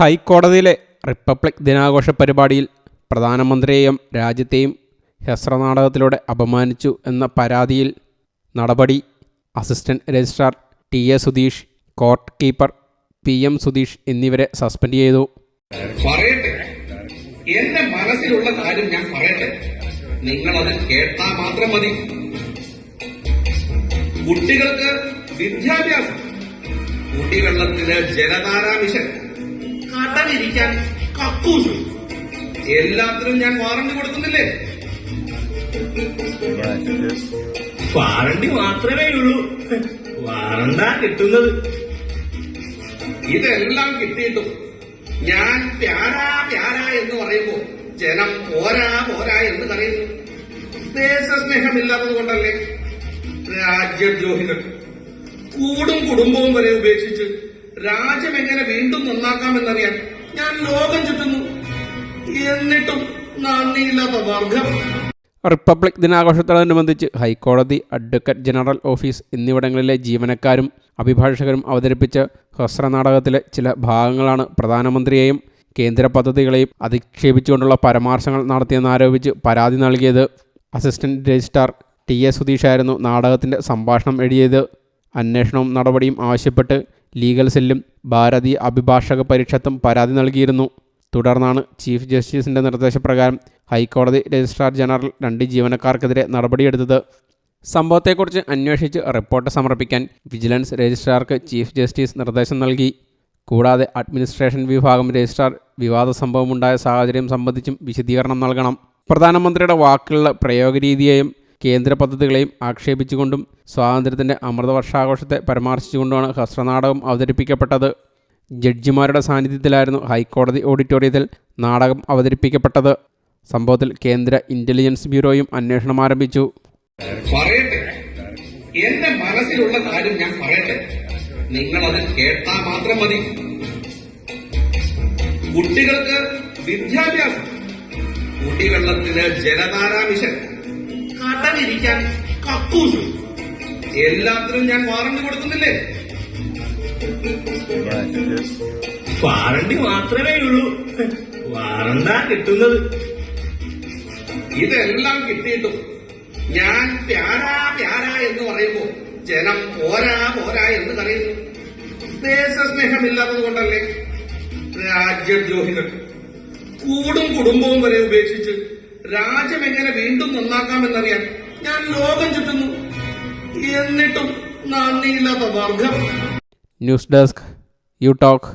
ഹൈക്കോടതിയിലെ റിപ്പബ്ലിക് ദിനാഘോഷ പരിപാടിയിൽ പ്രധാനമന്ത്രിയെയും രാജ്യത്തെയും ഹ്രസ്വനാടകത്തിലൂടെ അപമാനിച്ചു എന്ന പരാതിയിൽ നടപടി. Assistant registrar T A Sudheesh court keeper P M Sudheesh എന്നിവരെ സസ്പെൻഡ് ചെയ്തു. എന്റെ മനസ്സിലുള്ള കാര്യം ഞാൻ പറയട്ടെ. നിങ്ങൾ അത് കേട്ടാ മാത്രം മതി. കുട്ടികൾക്ക് വിദ്യാഭ്യാസം കുടിവെള്ളത്തിന് ജലധാരാ മിഷൻ കടലിരിക്കാൻ കക്കൂസ്. എല്ലാത്തിനും ഞാൻ വാറണ്ടി കൊടുക്കുന്നില്ലേ? വാറണ്ടി മാത്രമേ ഉള്ളൂ. വാറണ്ടാ കിട്ടുന്നത്. ഇതെല്ലാം കിട്ടിയിട്ടും ഞാൻ പ്യാരാ പ്യാരാ എന്ന് പറയുമ്പോ ജനം പോരാ പോരാ എന്ന് പറയുന്നു. ദേശസ്നേഹമില്ലാത്തത് കൊണ്ടല്ലേ രാജ്യദ്രോഹികൾ കൂടും കുടുംബവും വരെ ഉപേക്ഷിച്ച് രാജ്യം എങ്ങനെ വീണ്ടും നന്നാക്കാം എന്നറിയാൻ ഞാൻ ലോകം ചുറ്റുന്നു. എന്നിട്ടും നന്ദിയില്ലാത്ത വർഗം. റിപ്പബ്ലിക് ദിനാഘോഷത്തോടനുബന്ധിച്ച് ഹൈക്കോടതി അഡ്വക്കേറ്റ് ജനറൽ ഓഫീസ് എന്നിവിടങ്ങളിലെ ജീവനക്കാരും അഭിഭാഷകരും അവതരിപ്പിച്ച ഹ്രസ്വനാടകത്തിലെ ചില ഭാഗങ്ങളാണ് പ്രധാനമന്ത്രിയെയും കേന്ദ്ര പദ്ധതികളെയും അധിക്ഷേപിച്ചുകൊണ്ടുള്ള പരാമർശങ്ങൾ നടത്തിയെന്നാരോപിച്ച് പരാതി നൽകിയത്. അസിസ്റ്റന്റ് രജിസ്ട്രാർ ടി എ സുധീഷായിരുന്നു നാടകത്തിന്റെ സംഭാഷണം എഴുതിയത്. അന്വേഷണവും നടപടിയും ആവശ്യപ്പെട്ട് ലീഗൽ സെല്ലും ഭാരതീയ അഭിഭാഷക പരിഷത്തും പരാതി നൽകിയിരുന്നു. തുടർന്നാണ് ചീഫ് ജസ്റ്റിസിന്റെ നിർദ്ദേശപ്രകാരം ഹൈക്കോടതി രജിസ്ട്രാർ ജനറൽ രണ്ട് ജീവനക്കാർക്കെതിരെ നടപടിയെടുത്തത്. സംഭവത്തെക്കുറിച്ച് അന്വേഷിച്ച് റിപ്പോർട്ട് സമർപ്പിക്കാൻ വിജിലൻസ് രജിസ്ട്രാർക്ക് ചീഫ് ജസ്റ്റിസ് നിർദ്ദേശം നൽകി. കൂടാതെ അഡ്മിനിസ്ട്രേഷൻ വിഭാഗം രജിസ്ട്രാർ വിവാദ സംഭവമുണ്ടായ സാഹചര്യം സംബന്ധിച്ചും വിശദീകരണം നൽകണം. പ്രധാനമന്ത്രിയുടെ വാക്കുകളുടെ പ്രയോഗരീതിയെയും കേന്ദ്ര പദ്ധതികളെയും ആക്ഷേപിച്ചുകൊണ്ടും സ്വാതന്ത്ര്യത്തിന്റെ അമൃതവർഷാഘോഷത്തെ പരാമർശിച്ചുകൊണ്ടുമാണ് ഹസ്രനാടകം അവതരിപ്പിക്കപ്പെട്ടത്. ജഡ്ജിമാരുടെ സാന്നിധ്യത്തിലായിരുന്നു ഹൈക്കോടതി ഓഡിറ്റോറിയത്തിൽ നാടകം അവതരിപ്പിക്കപ്പെട്ടത്. സംഭവത്തിൽ കേന്ദ്ര ഇന്റലിജൻസ് ബ്യൂറോയും അന്വേഷണം ആരംഭിച്ചു. എന്റെ മനസ്സിലുള്ള കാര്യം ഞാൻ പറയട്ടെ. നിങ്ങൾ അത് കേട്ടാ മാത്രം മതി. കുട്ടികൾക്ക് വിദ്യാഭ്യാസം കുടിവെള്ളത്തിന് ജലധാരാ മിഷൻ. കടലിരിക്കാൻ കക്കൂസ്. എല്ലാത്തിനും ഞാൻ വാറണ്ടി കൊടുക്കുന്നില്ലേ? വാറണ്ടി മാത്രമേ ഉള്ളൂ. വാറണ്ടാ കിട്ടുന്നത്. ഇതെല്ലാം കിട്ടിയിട്ടും ഞാൻ പ്യാരാ പ്യാരാ എന്ന് പറയുമ്പോ ജനം പോരാ പോരാ എന്ന് പറയുന്നു. ദേശസ്നേഹമില്ലാത്തത് കൊണ്ടല്ലേ രാജ്യദ്രോഹികൾ കൂടും കുടുംബവും വരെ ഉപേക്ഷിച്ച് രാജ്യം എങ്ങനെ വീണ്ടും നന്നാക്കാം എന്നറിയാൻ ഞാൻ ലോകം ചുറ്റുന്നു. എന്നിട്ടും നന്ദിയില്ലാത്ത വർഗം. News desk you talk